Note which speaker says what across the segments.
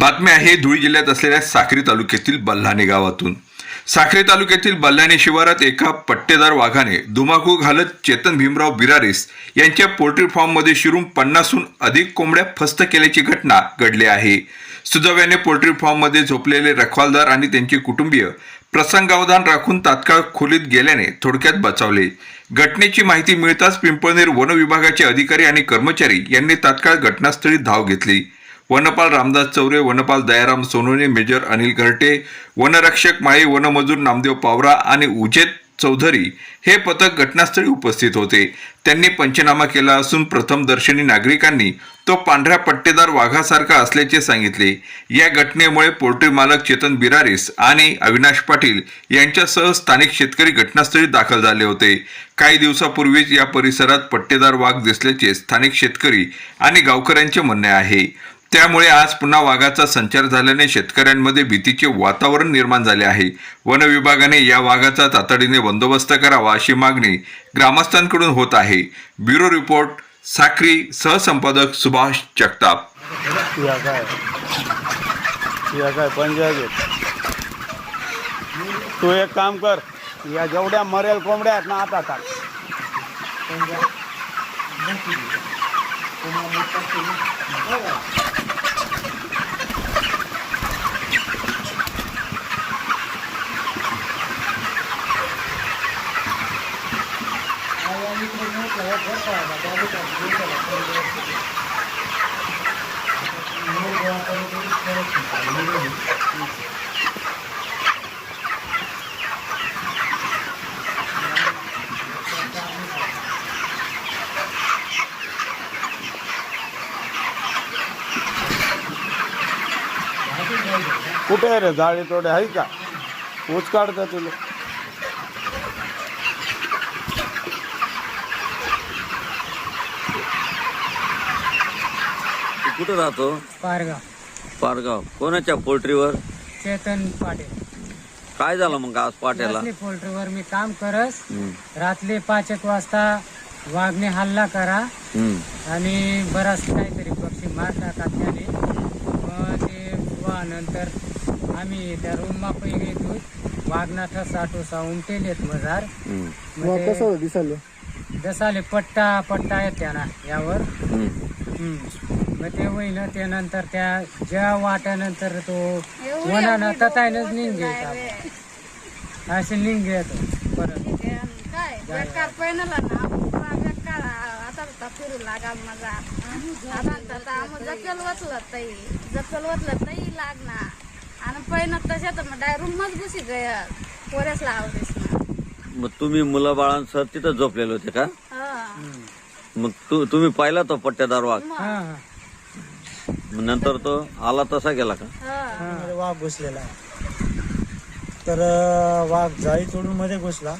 Speaker 1: बातमी आहे धुळे जिल्ह्यात असलेल्या साक्री तालुक्यातील बल्हाणे गावातून. साखरे तालुक्यातील बल्हाणे शिवारात एका पट्टेदार वाघाने धुमाकूळ घालत चेतन भीमराव बिरारीस यांच्या पोल्ट्री फार्ममध्ये शिरून पन्नासहून अधिक कोंबड्या फस्त केल्याची घटना घडली आहे. सुदैवाने पोल्ट्री फार्ममध्ये झोपलेले रखवालदार आणि त्यांचे कुटुंबीय प्रसंगावधान राखून तात्काळ खोलीत गेल्याने थोडक्यात बचावले. घटनेची माहिती मिळताच पिंपळनेर वन विभागाचे अधिकारी आणि कर्मचारी यांनी तात्काळ घटनास्थळी धाव घेतली. वनपाल रामदास चौरे वनपाल दयाराम सोनवणे मेजर अनिल घरटे वनरक्षक माळी वनमजूर नामदेव पावरा आणि उजेत चौधरी हे पथक घटनास्थळी उपस्थित होते. त्यांनी पंचनामा केला असून प्रथम दर्शनी नागरिकांनी तो पांढऱ्या पट्टेदार वाघासारखा असल्याचे सांगितले. या घटनेमुळे पोल्ट्री मालक चेतन बिरारीस आणि अविनाश पाटील यांच्यासह स्थानिक शेतकरी घटनास्थळी दाखल झाले होते. काही दिवसापूर्वीच या परिसरात पट्टेदार वाघ दिसल्याचे स्थानिक शेतकरी आणि गावकऱ्यांचे म्हणणे आहे. त्यामुळे आज पुन्हा वाघाचा संचार झाल्याने शेतकऱ्यांमध्ये भीतीचे वातावरण निर्माण झाले आहे. वन विभागाने या वाघाचा तातडीने बंदोबस्त करावा अशी मागणी ग्रामस्थांकडून होत आहे. ब्युरो रिपोर्ट साखरी सहसंपादक सुभाष जगताप.
Speaker 2: तू एक काम कर या जेवढ्या मरेल कोंबड्या आहेत ना आता टाक. कुठे रे? जाळी तोडे आहे का? ऊस काढतं तुला?
Speaker 3: कुठं राहतो?
Speaker 4: पारगाव.
Speaker 3: पारगाव. कोणाच्या पोल्ट्रीवर?
Speaker 4: चेतन पाटील.
Speaker 3: काय झालं मग आज पाट्याला?
Speaker 4: पोल्ट्रीवर मी काम करस
Speaker 3: हम्म,
Speaker 4: रात्री पाच एक वाजता वाघने हल्ला करा
Speaker 3: हम्म,
Speaker 4: आणि बराच काहीतरी पक्षी मार टाका त्याने मग ते वा नंतर आम्ही त्या रूम मा पै घेतो वाघना ठसा ठोसा उमटेलेत मजार.
Speaker 3: हम्म,
Speaker 4: मग
Speaker 2: दिसलं
Speaker 4: जसाले पट्टा पट्टा येत ना यावर.
Speaker 3: हम्म.
Speaker 4: हम्म. मग ते होईन त्यानंतर त्या ज्या वाट्यानंतर तो वनानं ततायनच निघ घ्यायचा असे निघ घेतो परत
Speaker 5: काय? बेकार पहिनला ना बेकार आता आता फिरू लागा मजा आता आता आम्ही जकल वतलं तई जकल वतलं तई लागना आणि पहिनं तशा तर मग रूम मच घुसी गय. पोरेस लावतेस
Speaker 3: मग तुम्ही मुलं बाळांसह तिथं झोपलेले होते का?
Speaker 5: हं.
Speaker 3: मग तू तुम्ही पाहिला तो पट्ट्यादार वाघ मग नंतर तो आला तसा गेला का?
Speaker 5: हं.
Speaker 2: मध्ये वाघ घुसलेला. आहे तर अं, वाघ जाळी तोडून मध्ये घुसला.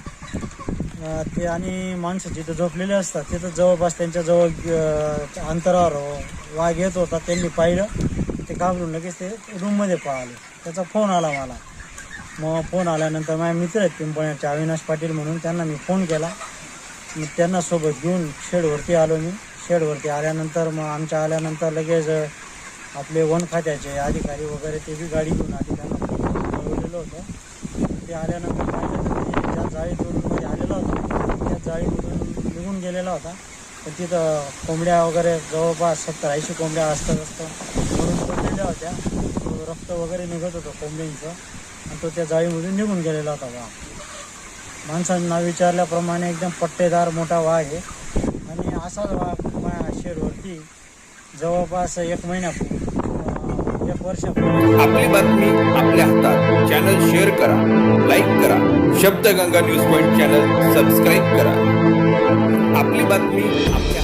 Speaker 2: अं, ते आणि माणसं जिथं झोपलेले असतात तिथं जवळपास त्यांच्या जवळ अं, अंतरावर वाघ येत होता त्यांनी पाहिलं. ते घाबरून लगेच ते रूममध्ये पळाले. त्याचा फोन आला मला. मग फोन आल्यानंतर माझ्या मित्र आहेत पिंपळण्याचे अविनाश पाटील म्हणून त्यांना मी फोन केला. मी त्यांना सोबत घेऊन शेडवरती आलो मी. शेडवरती आल्यानंतर मग आमच्या आल्यानंतर लगेच आपले वन खात्याचे अधिकारी वगैरे ते बी गाडी घेऊन आली. त्यांना कळवलेलं होतं. ते आल्यानंतर पाहिलं तर ते जाळीतून मध्ये आलेला होता. त्या जाळीमधून निघून गेलेला होता. तर तिथं कोंबड्या वगैरे जवळपास सत्तर ऐंशी कोंबड्या असतात असतं मरून पडलेल्या होत्या. रक्त वगैरे निघत होतं कोंबड्यांचं. आणि तो त्या जाळीमधून निघून गेलेला होता वाघ माणसांना विचारल्याप्रमाणे एकदम पट्टेदार मोठा वाघ आहे. आणि असाच वाघ माझ्या शेडवरती जवळपास एक महिन्यापूर्वी एक वर्षापूर्वी.
Speaker 1: आपली बातमी आपल्या हातात. चॅनल शेअर करा लाईक करा. Shabdganga news point channel subscribe करा. आपली बातमी आपल्या